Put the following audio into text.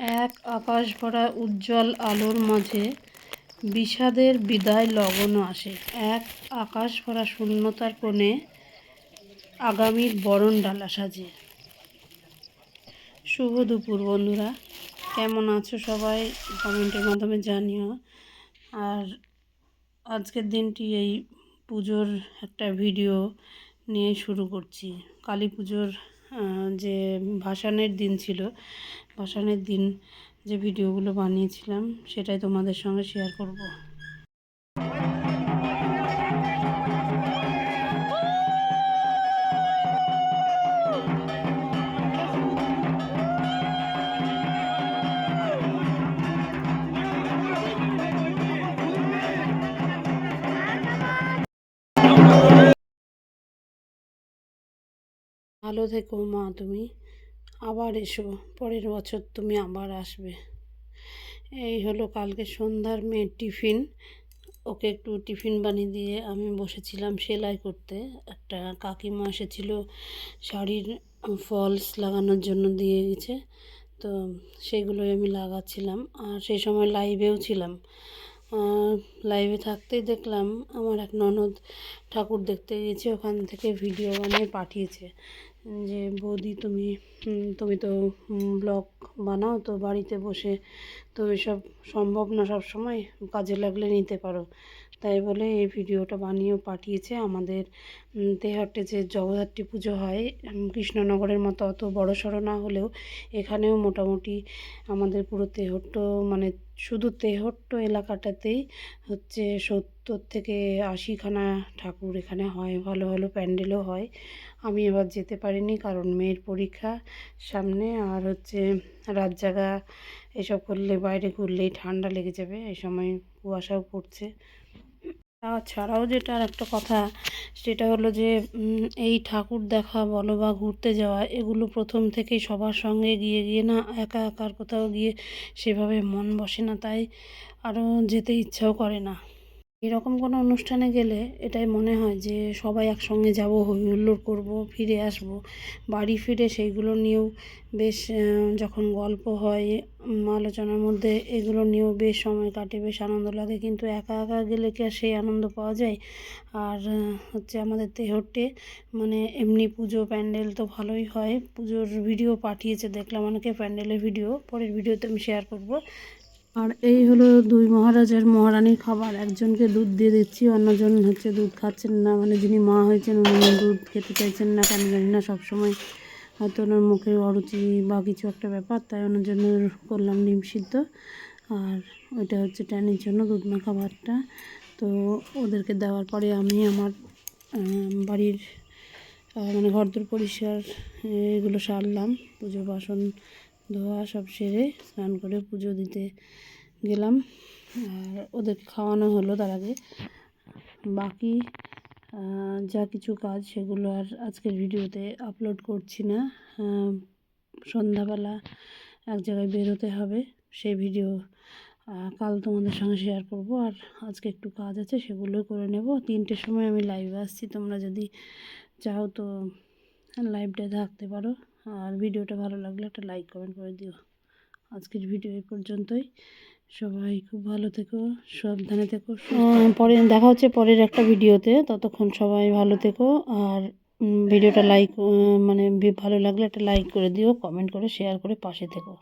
এক আকাশ ভরা উজ্জ্বল আলোর মাঝে বিষাদের বিদায় লগন আসে। এক আকাশ ভরা শূন্যতার কোণে আগামীর বরণ ডালা সাজে। শুভ দুপুর, বন্ধুরা। কেমন আছো সবাই? কমেন্টের মাধ্যমে জানিও। আর আজকের দিনটি এই পুজোর একটা ভিডিও নিয়ে শুরু করছি। কালী পুজোর যে ভাসানের দিন ছিল ভাসানের দিন যে ভিডিওগুলো বানিয়েছিলাম সেটাই তোমাদের সঙ্গে শেয়ার করব। ভালো থেকো মা তুমি। আবার এসো, পরের বছর তুমি আবার আসবে। এই হলো কালকে সন্ধ্যার মেয়ের টিফিন। ওকে একটু টিফিন বানিয়ে দিয়ে আমি বসেছিলাম সেলাই করতে। একটা কাকিমা এসেছিল, শাড়ির ফলস লাগানোর জন্য দিয়ে গেছে। তো সেগুলোই আমি লাগাচ্ছিলাম। আর সেই সময় লাইভেও ছিলাম। লাইভে থাকতেই দেখলাম আমার এক ননদ ঠাকুর দেখতে গিয়েছে, ওখান থেকে ভিডিও বানিয়ে পাঠিয়েছে যে, বৌদি, তুমি তুমি তো ব্লগ বানাও তো বাড়িতে বসে, তো এসব সম্ভব না সব সময় কাজে লাগলে নিতে পারো। তাই বলে এই ভিডিওটা বানিয়েও পাঠিয়েছে। আমাদের তেহট্টে যে জগদ্ধাত্রী পুজো হয় কৃষ্ণনগরের মতো অত বড় সড়ো না হলেও এখানেও মোটামুটি আমাদের পুরো তেহট্ট মানে শুধু তেহট্ট এলাকাটাতেই হচ্ছে সত্তর থেকে আশিখানা ঠাকুর এখানে হয়, ভালো ভালো প্যান্ডেলও হয়। আমি এবার যেতে পারিনি কারণ মেয়ের পরীক্ষা সামনে আর হচ্ছে রাত জাগা এসব করলে, বাইরে ঘুরলেই ঠান্ডা লেগে যাবে, এই সময় কুয়াশাও পড়ছে। তাছাড়াও যেটা আর একটা কথা, সেটা হলো যে এই ঠাকুর দেখা বলো বা ঘুরতে যাওয়া, এগুলো প্রথম থেকেই সবার সঙ্গে গিয়ে গিয়ে না একা একার কোথাও গিয়ে সেভাবে মন বসে না, তাই আরও যেতে ইচ্ছাও করে না। এরকম কোনো অনুষ্ঠানে গেলে এটাই মনে হয় যে সবাই একসঙ্গে যাব হই হুল্লোড় করব, ফিরে আসব। বাড়ি ফিরে সেইগুলো নিয়েও বেশ যখন গল্প হয় আলোচনার মধ্যে এগুলো নিয়েও বেশ সময় কাটে, বেশ আনন্দ লাগে। কিন্তু একা একা গেলে কি আর সেই আনন্দ পাওয়া যায়? আর হচ্ছে আমাদের তেহট্টে মানে এমনি পুজো, প্যান্ডেল তো ভালোই হয়। পুজোর ভিডিও পাঠিয়েছে, দেখলাম অনেকে প্যান্ডেলের ভিডিও পরের ভিডিওতে আমি শেয়ার করব। আর এই হলো দুই মহারাজের মহারানীর খাবার। একজনকে দুধ দিয়ে দিচ্ছি, অন্যজন হচ্ছে দুধ খাচ্ছেন না। মানে যিনি মা হয়েছেন, উনি দুধ খেতে চাইছেন না কেন জানি না, সবসময় হয়তো ওনার মুখে অরুচি বা কিছু একটা ব্যাপার, তাই ওনার জন্য করলাম ডিম সিদ্ধ। আর ওইটা হচ্ছে ট্যানির জন্য দুধ মাখা খাবারটা। তো ওদেরকে দেওয়ার পরে আমি আমার বাড়ির মানে ঘরদোর পরিষ্কার, এগুলো সারলাম। পুজো বাসন ধোয়া সব সেরে স্নান করে পুজো দিতে গেলাম। আর ওদের খাওয়ানো হলো তার আগে। বাকি যা কিছু কাজ সেগুলো আর আজকের ভিডিওতে আপলোড করছি না। সন্ধ্যাবেলা এক জায়গায় বেরোতে হবে, সেই ভিডিও কাল তোমাদের সঙ্গে শেয়ার করব। আর আজকে একটু কাজ আছে, সেগুলো করে নেব। তিনটের সময় আমি লাইভে আসছি, তোমরা যদি চাও তো লাইভটা থাকতে পারো। আর ভিডিওটা ভালো লাগলে একটা লাইক কমেন্ট করে দিও। আজকের ভিডিও এই পর্যন্তই। সবাই খুব ভালো থেকো, সাবধানে থেকো। পরে দেখা হচ্ছে পরের একটা ভিডিওতে। ততক্ষণ সবাই ভালো থেকো আর ভিডিওটা লাইক মানে ভালো লাগলে একটা লাইক করে দিও কমেন্ট করে শেয়ার করে পাশে থেকো।